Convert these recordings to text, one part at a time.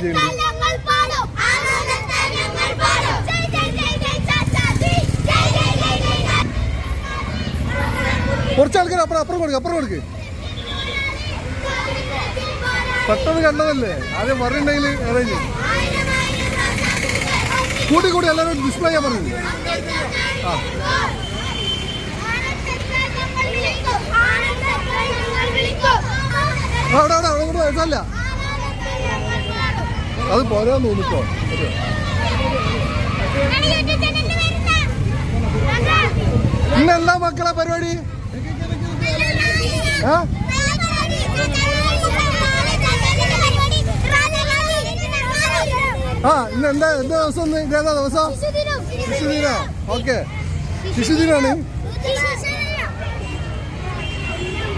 ഉദ്ഘാടനം ചെയ്യുന്നുണ്ട് കുറച്ച് ആൾക്കാർ അപ്പുറം അപ്പുറം കൊടുക്കുക അപ്പുറം കൊടുക്കുക പെട്ടെന്ന് കണ്ടതല്ലേ? ആദ്യം പറഞ്ഞിട്ടുണ്ടെങ്കിൽ അറേഞ്ച് കൂടി കൂടി എല്ലാവരും ഡിസ്പ്ലേ ചെയ്യാൻ പറഞ്ഞു ആ. അവിടെ അവിടെ അവിടെ അല്ല അത് പോരാ തോന്നിക്കോ. ഇന്നെന്താ മക്കളെ പരിപാടി? ആ? ഇന്ന് എന്താ എന്താ ദിവസം ഇന്ന്? ഇതേതാ ദിവസം? ശിശുദിന. ഓക്കെ. ശിശുദിനാണ്.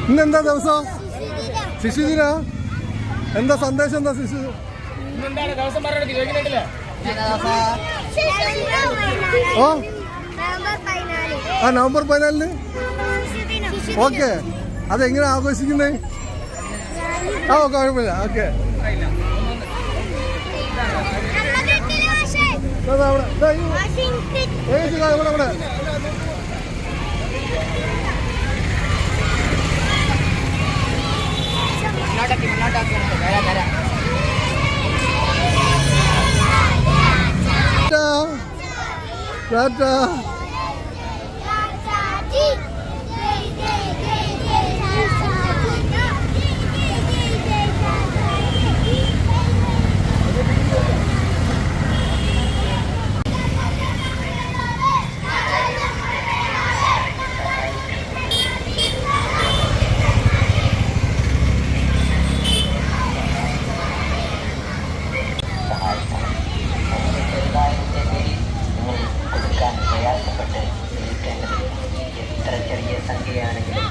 ഇന്ന് എന്താ ദിവസം? ശിശുദിന? എന്താ സന്ദേശം എന്താ ശിശു ദിവസം ഓ. ആ നവംബർ പതിനാലിന്? ഓക്കെ. അതെങ്ങനെ ആഘോഷിക്കുന്നത് ആ കുഴപ്പമില്ല. ഓക്കെ. ഏകദേശം ഇതാ ഇവിടെ ഇവിടെ Dadah. ബന്ധപ്പെട്ട് നീട്ടേണ്ടതില്ല എത്ര ചെറിയ സംഖ്യയാണെങ്കിലും